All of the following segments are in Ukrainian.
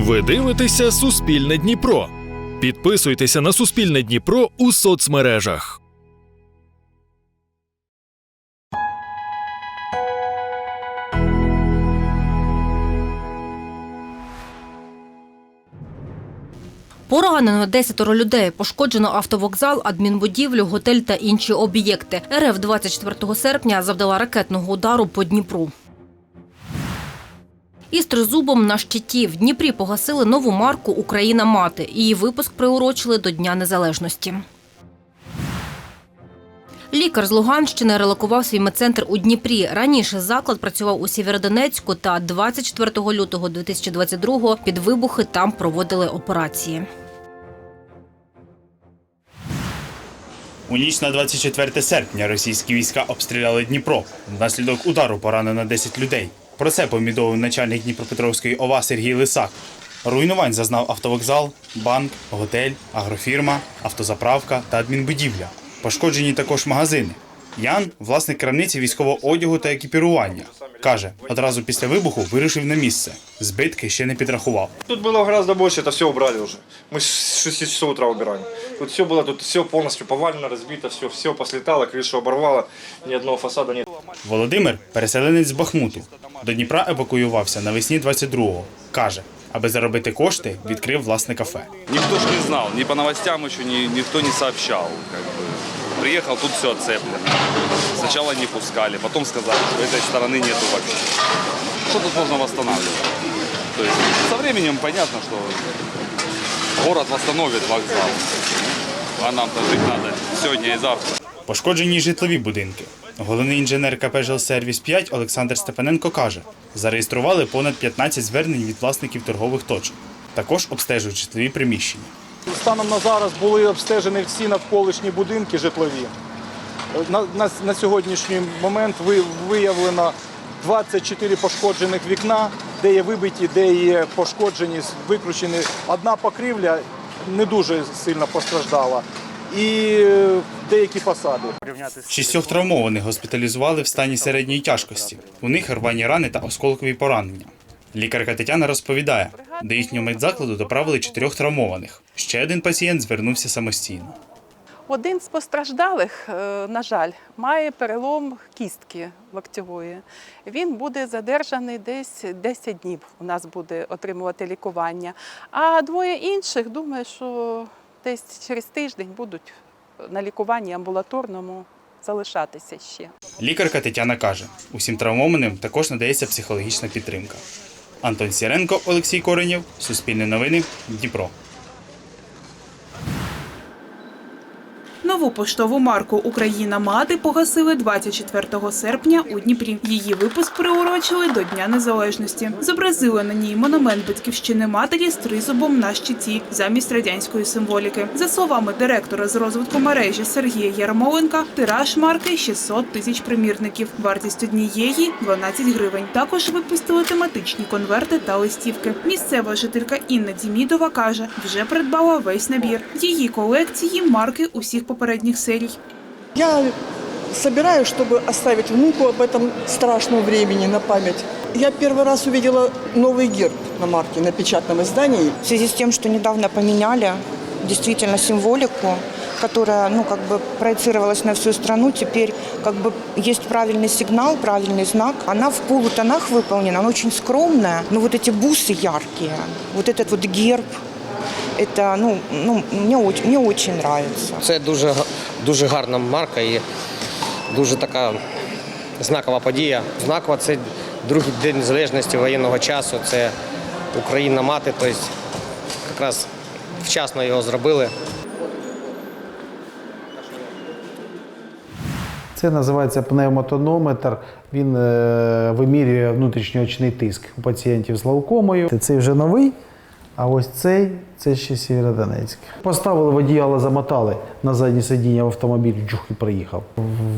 Ви дивитеся Суспільне Дніпро. Підписуйтеся на Суспільне Дніпро у соцмережах. Поранено 10 людей. Пошкоджено автовокзал, адмінбудівлю, готель та інші об'єкти. РФ 24 серпня завдала ракетного удару по Дніпру. Із тризубом на щиті в Дніпрі погасили нову марку Україна мати. Її випуск приурочили до Дня Незалежності. Лікар з Луганщини релокував свій медцентр у Дніпрі. Раніше заклад працював у Сєвєродонецьку та 24 лютого 2022 під вибухи там проводили операції. У ніч на 24 серпня російські війська обстріляли Дніпро. Внаслідок удару поранено 10 людей. Про це повідомив начальник Дніпропетровської ОВА Сергій Лисак. Руйнувань зазнав автовокзал, банк, готель, агрофірма, автозаправка та адмінбудівля. Пошкоджені також магазини. Ян, власник крамниці військового одягу та екіпірування, каже, одразу після вибуху вирушив на місце. Збитки ще не підрахував. Тут было гораздо больше, это все убрали уже. Мы с 6 часов утра убираем. Тут все было, тут все полностью повалено, разбито, все, все послетало, крышу оборвало, ни одного фасада нет. Володимир переселенець з Бахмуту. До Дніпра евакуювався навесні 22-го. Каже, аби заробити кошти, відкрив власне кафе. Никто ж не знал, ни по новостям еще ни, никто не сообщал. Как бы. Приехал, тут все отцеплено. Сначала не пускали, потом сказали, что этой стороны нету вообще. Что тут можно восстанавливать? То есть со временем понятно, что город восстановит вокзал. А нам-то жить надо сегодня и завтра. Пошкоджені й житлові будинки. Головний інженер КП «Жилсервіс 5 Олександр Степаненко каже, зареєстрували понад 15 звернень від власників торгових точок. Також обстежують житлові приміщення. Станом на зараз були обстежені всі навколишні будинки житлові. На, на, на сьогоднішній момент ви, виявлено 24 пошкоджених вікна, де є вибиті, де є пошкоджені, викручені. Одна покрівля не дуже сильно постраждала. І е, деякі фасади. Шістьох травмованих госпіталізували в стані середньої тяжкості. У них рвані рани та осколкові поранення. Лікарка Тетяна розповідає, до їхнього медзакладу доправили чотирьох травмованих. Ще один пацієнт звернувся самостійно. Один з постраждалих, е, на жаль, має перелом кістки локтєвої. Він буде задержаний десь 10 днів. У нас буде отримувати лікування. А двоє інших, думаю, що десь через тиждень будуть на лікуванні амбулаторному залишатися ще. Лікарка Тетяна каже, усім травмованим також надається психологічна підтримка. Антон Сіренко, Олексій Коренєв, Суспільне новини, Дніпро. Нову поштову марку Україна мати погасили 24 серпня у Дніпрі. Її випуск приурочили до Дня Незалежності. Зобразили на ній монумент батьківщини матері з тризубом на щиті замість радянської символіки. За словами директора з розвитку мережі Сергія Ярмоленка, тираж марки 600 тисяч примірників. Вартість однієї 12 гривень. Також випустили тематичні конверти та листівки. Місцева жителька Інна Дімідова каже, вже придбала весь набір. Її колекції марки усіх попередніх серій. Я собираю, чтобы оставить внуку об этом страшном времени на память. Я первый раз увидела новый герб на марке, на печатном издании. В связи с тем, что недавно поменяли действительно символику, которая ну, как бы проецировалась на всю страну, теперь как бы есть правильный сигнал, правильный знак. Она в полутонах выполнена, она очень скромная, но вот эти бусы яркие, вот этот вот герб, это, ну, ну, мне, очень, мне очень нравится. Це дуже, дуже гарна марка і дуже така знакова подія. Знакова це другий день незалежності воєнного часу. Це Україна мати, тобто якраз вчасно його зробили. Це називається пневмотонометр. Він е, вимірює внутрішньоочний тиск у пацієнтів з лаукомою. Цей вже новий, а ось цей Це ще Сєвєродонецьк. Поставили водія, але замотали на заднє сидіння в автомобіль, джух і приїхав.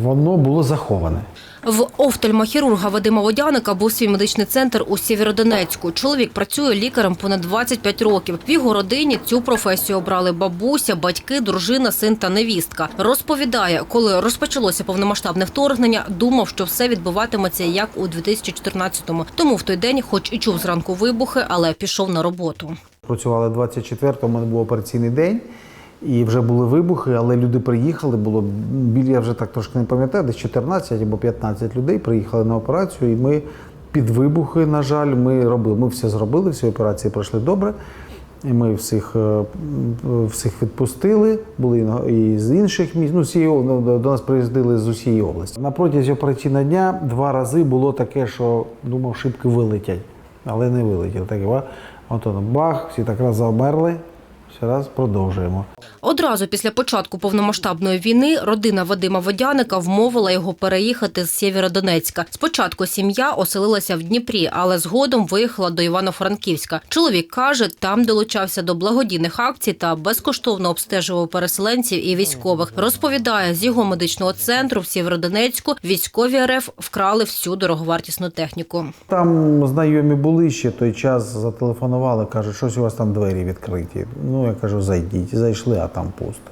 Воно було заховане. В офтальмохірурга Вадима Водяника був свій медичний центр у Сєвєродонецьку. Чоловік працює лікарем понад 25 років. В його родині цю професію обрали бабуся, батьки, дружина, син та невістка. Розповідає, коли розпочалося повномасштабне вторгнення, думав, що все відбуватиметься як у 2014-му. Тому в той день, хоч і чув зранку вибухи, але пішов на роботу. Працювали 24-го, у мене був операційний день, і вже були вибухи, але люди приїхали. Було я вже так трошки не пам'ятаю, десь 14 або 15 людей приїхали на операцію, і ми під вибухи, на жаль, ми робили. Ми все зробили, всі операції пройшли добре. І ми всіх, е, всіх відпустили, були і з інших міст. Ну, всі, до до нас приїздили з усієї області. На протязі операційного дня два рази було таке, що думав, шибки вилетять, але не вилетіли. Так, ва- от бах, всі так раз завмерли. Ще раз продовжуємо. Одразу після початку повномасштабної війни родина Вадима Водяника вмовила його переїхати з Сєвєродонецька. Спочатку сім'я оселилася в Дніпрі, але згодом виїхала до Івано-Франківська. Чоловік каже, там долучався до благодійних акцій та безкоштовно обстежував переселенців і військових. Розповідає, з його медичного центру в Сєвєродонецьку військові РФ вкрали всю дороговартісну техніку. Там знайомі були ще той час, зателефонували, кажуть, щось у вас там двері відкриті. Ну, я кажу, зайдіть. Зайшли, а там пусто.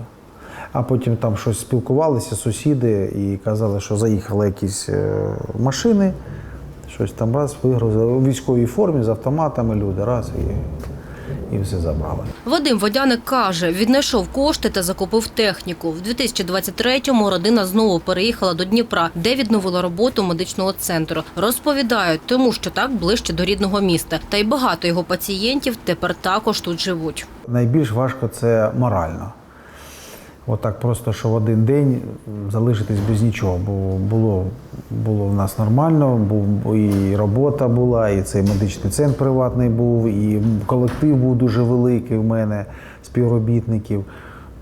А потім там щось спілкувалися сусіди і казали, що заїхали якісь е, машини, щось там раз вигрузили у військовій формі з автоматами люди, раз і, і все забрали. Вадим Водяник каже, віднайшов кошти та закупив техніку. В 2023-му родина знову переїхала до Дніпра, де відновила роботу медичного центру. Розповідають, тому що так ближче до рідного міста. Та й багато його пацієнтів тепер також тут живуть. Найбільш важко це морально. Отак просто, що в один день залишитись без нічого. Бо було, було в нас нормально, був і робота була, і цей медичний центр приватний був, і колектив був дуже великий в мене, співробітників.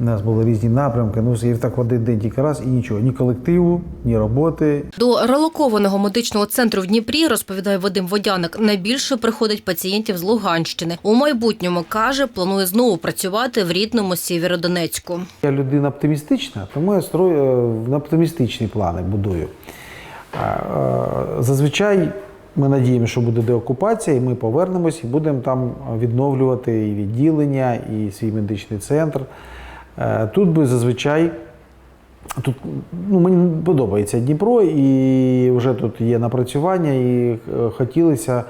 У нас були різні напрямки. Ну, і так в один день тільки раз і нічого. Ні колективу, ні роботи, До релокованого медичного центру в Дніпрі, розповідає Вадим Водяник, найбільше приходить пацієнтів з Луганщини. У майбутньому, каже, планує знову працювати в рідному Сєвєродонецьку. Я людина оптимістична, тому я строю е, на оптимістичні плани будую. Е, Зазвичай ми надіємося, що буде деокупація, і ми повернемось і будемо там відновлювати і відділення, і свій медичний центр. Е, Тут би зазвичай. Тут ну, мені подобається Дніпро, і вже тут є напрацювання, і е, хотілося,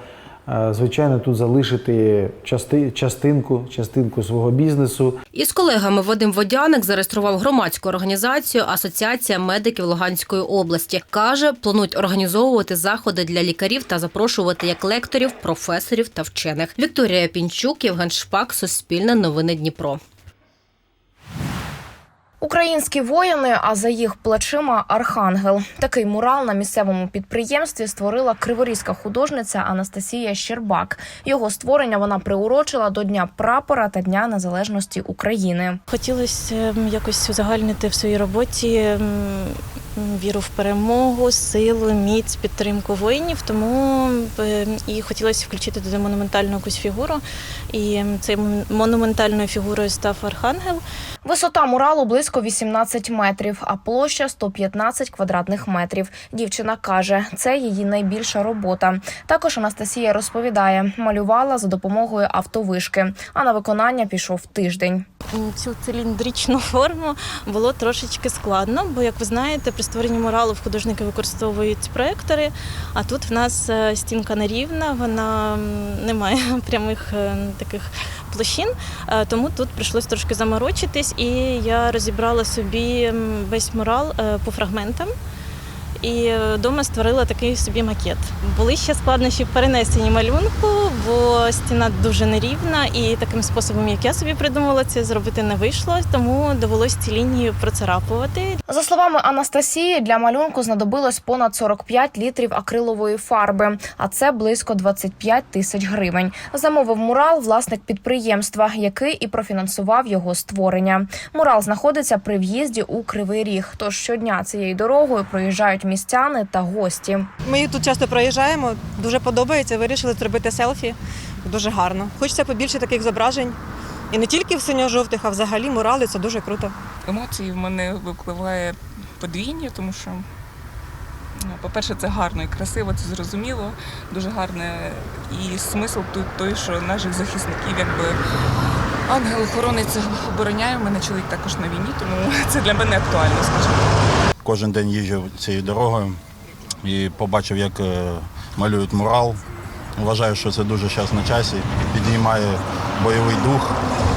е, звичайно, тут залишити части, частинку, частинку свого бізнесу. Із колегами Вадим Водяник зареєстрував громадську організацію Асоціація медиків Луганської області. Каже, планують організовувати заходи для лікарів та запрошувати як лекторів, професорів та вчених. Вікторія Пінчук, Євген Шпак, Суспільне новини Дніпро. Українські воїни, а за їх плечима архангел. Такий мурал на місцевому підприємстві створила криворізька художниця Анастасія Щербак. Його створення вона приурочила до Дня прапора та Дня Незалежності України. Хотілося якось узагальнити в своїй роботі віру в перемогу, силу, міць, підтримку воїнів. Тому е, і хотілося включити туди монументальну якусь фігуру. І цією монументальною фігурою став архангел. Висота муралу близько 18 метрів, а площа 115 квадратних метрів. Дівчина каже, це її найбільша робота. Також Анастасія розповідає, малювала за допомогою автовишки, а на виконання пішов тиждень. Цю циліндричну форму було трошечки складно, бо, як ви знаєте, при створенні в художники використовують проектори, а тут в нас е, стінка нерівна, вона не має прямих е, таких площин, е, тому тут прийшлось трошки заморочитись, і я розібрала собі весь мурал по фрагментам. І вдома створила такий собі макет. Були ще складнощі в перенесенні малюнку, бо стіна дуже нерівна, і таким способом, як я собі придумала, це зробити не вийшло, тому довелось ці лінії процарапувати. За словами Анастасії, для малюнку знадобилось понад 45 літрів акрилової фарби, а це близько 25 тисяч гривень. Замовив мурал власник підприємства, який і профінансував його створення. Мурал знаходиться при в'їзді у Кривий Ріг. Тож щодня цією дорогою проїжджають містяни та гості. Ми тут часто проїжджаємо, дуже подобається. Вирішили зробити селфі. Дуже гарно. Хочеться побільше таких зображень І не тільки в синьо-жовтих, а взагалі мурали це дуже круто. Емоції в мене випливає подвійні, тому що, ну, по-перше, це гарно і красиво, це зрозуміло, дуже гарне. І смисл тут той, що наших захисників, якби ангел-охоронець обороняє. У мене чоловік також на війні, тому це для мене актуально, скажімо. Кожен день їжджу цією дорогою і побачив, як е, малюють мурал. Вважаю, що це дуже зараз на часі, підіймає бойовий дух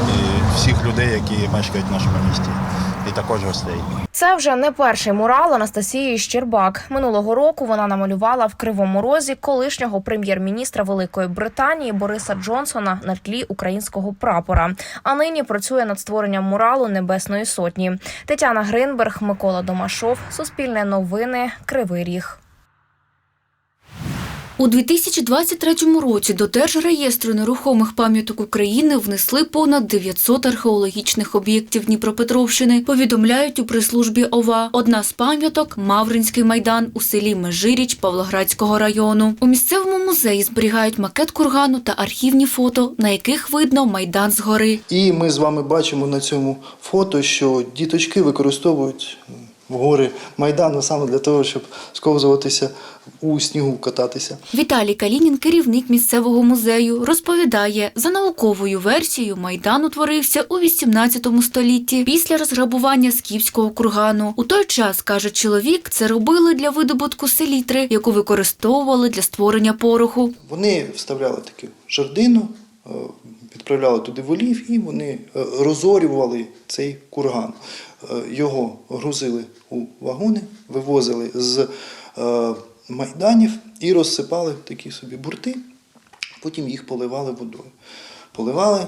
і всіх людей, які мешкають в нашому місті, і також гостей. Це вже не перший мурал Анастасії Щербак. Минулого року вона намалювала в кривому розі колишнього прем'єр-міністра Великої Британії Бориса Джонсона на тлі українського прапора. А нині працює над створенням муралу Небесної Сотні. Тетяна Гринберг, Микола Домашов, Суспільне новини, Кривий Ріг. У 2023 році до Держреєстру нерухомих пам'яток України внесли понад 900 археологічних об'єктів Дніпропетровщини. Повідомляють у прес-службі ОВА. Одна з пам'яток Мавринський майдан у селі Межиріч Павлоградського району. У місцевому музеї зберігають макет кургану та архівні фото, на яких видно майдан згори. І ми з вами бачимо на цьому фото, що діточки використовують гори Майдану саме для того, щоб сковзуватися у снігу кататися. Віталій Калінін, керівник місцевого музею, розповідає, за науковою версією майдан утворився у 18 столітті після розграбування скіфського кургану. У той час, каже чоловік, це робили для видобутку селітри, яку використовували для створення пороху. Вони вставляли таку жердину, відправляли туди волів і вони е, розорювали цей курган. Е, Його грузили у вагони, вивозили з е, майданів і розсипали такі собі бурти, потім їх поливали водою. Поливали, е,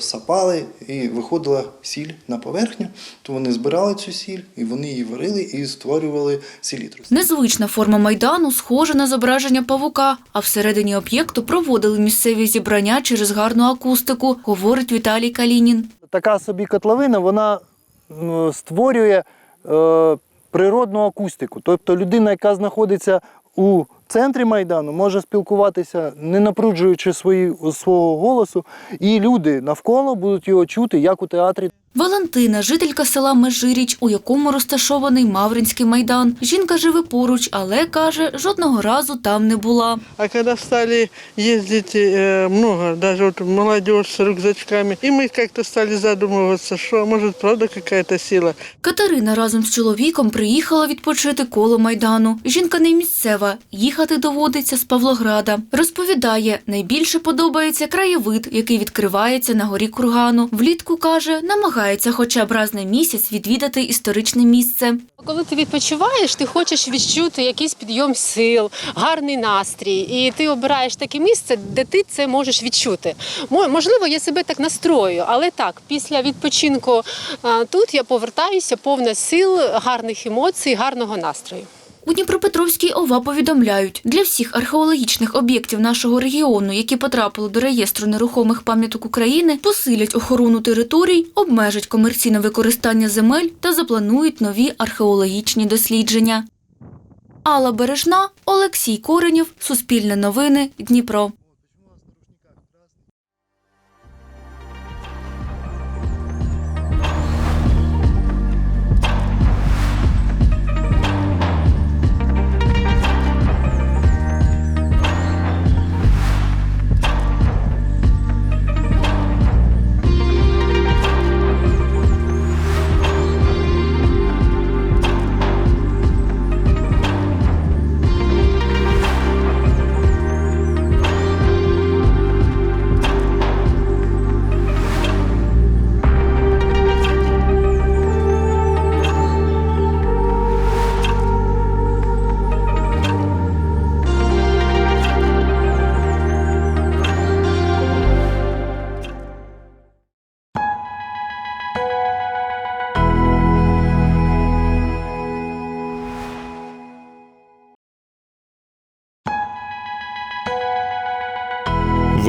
сапали і виходила сіль на поверхню, то вони збирали цю сіль і вони її варили і створювали селітру. Незвична форма майдану схожа на зображення павука, а всередині об'єкту проводили місцеві зібрання через гарну акустику, говорить Віталій Калінін. Така собі котловина, вона створює е, природну акустику. Тобто людина, яка знаходиться у центрі Майдану, може спілкуватися, не напруджуючи свої, свого голосу, і люди навколо будуть його чути, як у театрі. Валентина, жителька села Межиріч, у якому розташований Мавринський майдан. Жінка живе поруч, але каже, жодного разу там не була. А когда стали ездить э, много, даже вот молодежь с рюкзачками, и мы как-то стали задумываться, что может правда какая-то сила. Катерина разом з чоловіком приїхала відпочити коло майдану. Жінка не місцева, їхати доводиться з Павлограда. Розповідає, найбільше подобається краєвид, який відкривається на горі кургану. Влітку каже, намагається хоча б раз на місяць відвідати історичне місце. Коли ти відпочиваєш, ти хочеш відчути якийсь підйом сил, гарний настрій, і ти обираєш таке місце, де ти це можеш відчути. Можливо, я себе так настрою, але так, після відпочинку тут я повертаюся повна сил, гарних емоцій, гарного настрою. У Дніпропетровській ОВА повідомляють, для всіх археологічних об'єктів нашого регіону, які потрапили до реєстру нерухомих пам'яток України, посилять охорону територій, обмежать комерційне використання земель та запланують нові археологічні дослідження. Алла Бережна, Олексій Коренєв, Суспільне новини, Дніпро.